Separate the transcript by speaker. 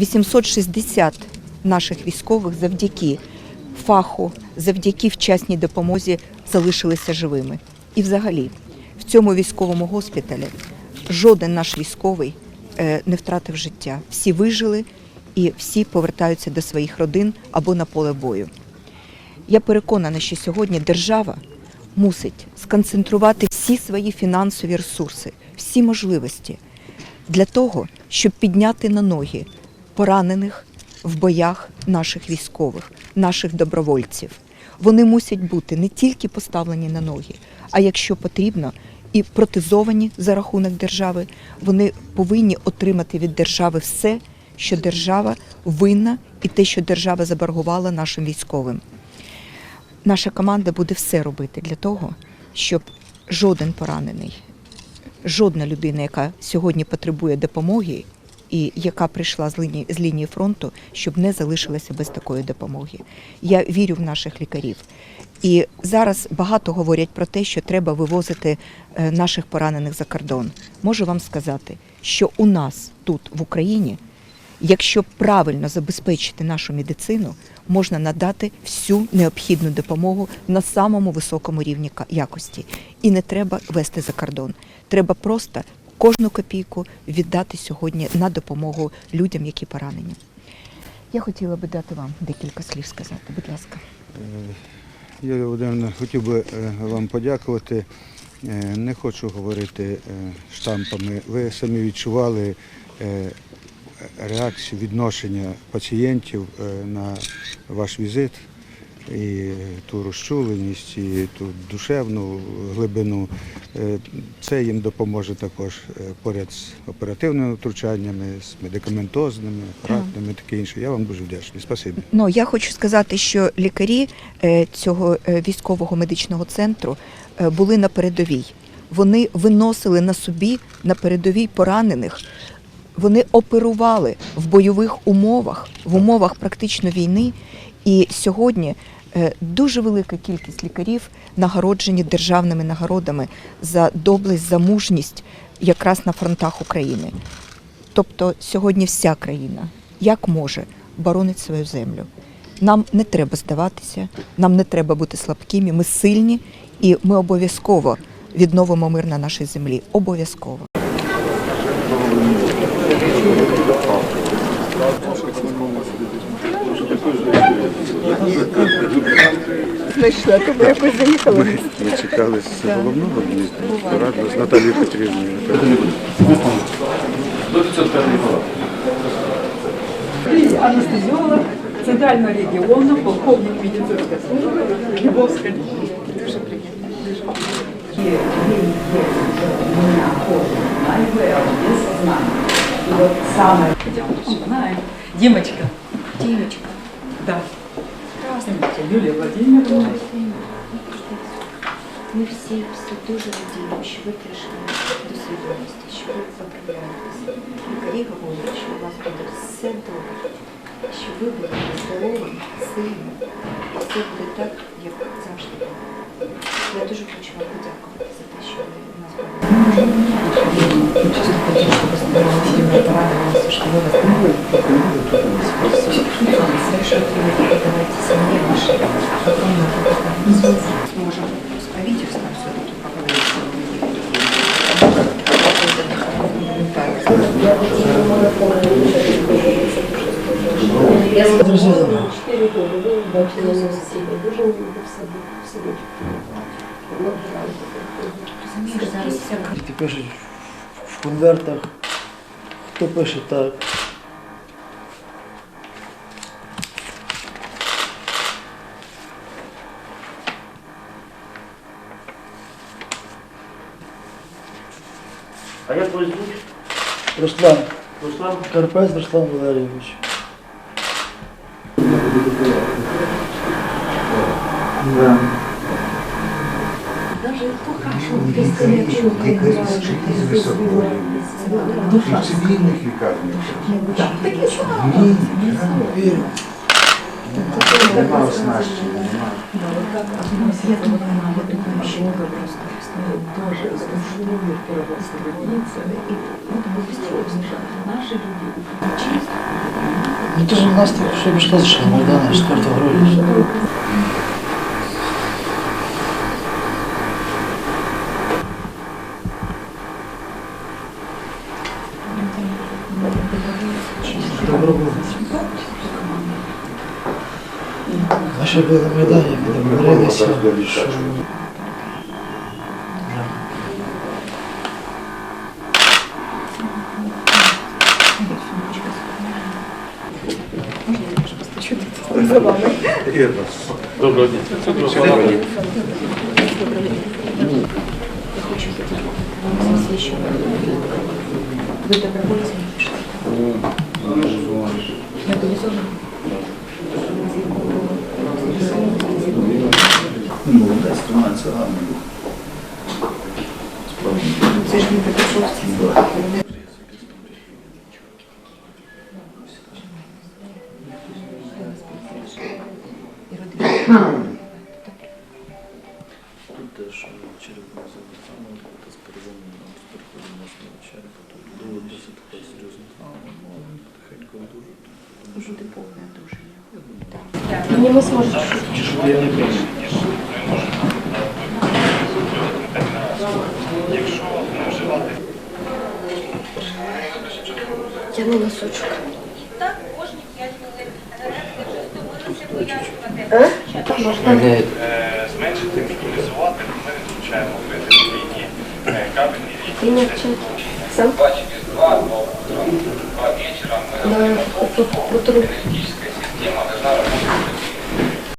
Speaker 1: 860 наших військових завдяки фаху, завдяки вчасній допомозі залишилися живими. І взагалі, в цьому військовому госпіталі жоден наш військовий е, не втратив життя. Всі вижили і всі повертаються до своїх родин або на поле бою. Я переконана, що сьогодні держава мусить сконцентрувати всі свої фінансові ресурси, всі можливості для того, щоб підняти на ноги поранених в боях наших військових, наших добровольців. Вони мусять бути не тільки поставлені на ноги, а якщо потрібно, і протезовані за рахунок держави. Вони повинні отримати від держави все, що держава винна, і те, що держава заборгувала нашим військовим. Наша команда буде все робити для того, щоб жоден поранений, жодна людина, яка сьогодні потребує допомоги і яка прийшла з лінії, з лінії фронту, щоб не залишилася без такої допомоги. Я вірю в наших лікарів. І зараз багато говорять про те, що треба вивозити е, наших поранених за кордон. Можу вам сказати, що у нас тут в Україні, якщо правильно забезпечити нашу медицину, можна надати всю необхідну допомогу на самому високому рівні якості. І не треба вести за кордон. Треба просто кожну копійку віддати сьогодні на допомогу людям, які поранені. Я хотіла би дати вам декілька слів сказати. Будь ласка.
Speaker 2: Юлія Володимирівна, хотів би е, вам подякувати. Е, Не хочу говорити е, штампами. Ви самі відчували е, реакцію відношення пацієнтів е, на ваш візит і ту розчуленість, і ту душевну глибину. Е, Це їм допоможе також е, поряд з оперативними втручаннями, з медикаментозними, апаратними, таке інше. Я вам дуже вдячний. Спасибі.
Speaker 1: Ну я хочу сказати, що лікарі е, цього військового медичного центру були на передовій. Вони виносили на собі на передовій поранених. Вони оперували в бойових умовах, в умовах практично війни. І сьогодні е, дуже велика кількість лікарів нагороджені державними нагородами за доблесть, за мужність якраз на фронтах України. Тобто сьогодні вся країна, як може, боронить свою землю. Нам не треба здаватися, нам не треба бути слабкими, ми сильні і ми обов'язково відновимо мир на нашій землі. Обов'язково. Знайшла, тому якось заїхала.
Speaker 2: Ми чекали з головного в'їзду, порадили з Наталією Петрівною.
Speaker 3: анестезиолог Центрального региона, полковник медицинской службы Львовской. Знаем. Димочка.
Speaker 1: Дімочка,
Speaker 3: Да. Здравствуйте, Юлия Владимировна.
Speaker 4: Ми всі, всі дуже радіємо, що ви прийшли до свідомості, що ви поправляєтеся. Лікарі говорять, що у вас буде все добре, що ви будете здорові, сильні, і все буде так, як завжди було. Я дуже хочу вам подякувати за те, що ви у нас були. Чисто хочу, щоб ви старалися, не порадилися, що ви вас Давайте мне ваши огромные благодарности. Мы можем с правительством все-таки поговорить. Розумієш, зараз вся
Speaker 5: Ті пишуть в конвертах, хто пише так.
Speaker 6: А як вас звуть?
Speaker 5: Руслан,
Speaker 6: Руслан?
Speaker 5: Карпець Руслан Валерійович.
Speaker 2: В цивільних лікарнях.
Speaker 5: Вірю.
Speaker 2: Нема оснащення, нема.
Speaker 4: Я думаю, я думаю, що ви просто Дуже заслужили правоохоронців. І будемо быстрее Наші люди чисто.
Speaker 5: Ну то ж у нас так все пішло з Майдана 4 грудня. Добро було. А ще за вами. Доброго дня. Доброго дня.
Speaker 1: Вы добровольцы? Мобилизованы? Ну, да, снимается рано. Це ж не таке шовці.
Speaker 6: Тут теж черепно записано, з переломом основу черепа. Тут було досить така серйозна травма, ну він потихеньку одужав.
Speaker 1: Буде повне одужання. Тяни носочок.
Speaker 4: Зменшити, мінімізувати, ми відключаємо вийти е, кабельні лінії. Два через два, до два вечера мы энергетическая система должна работать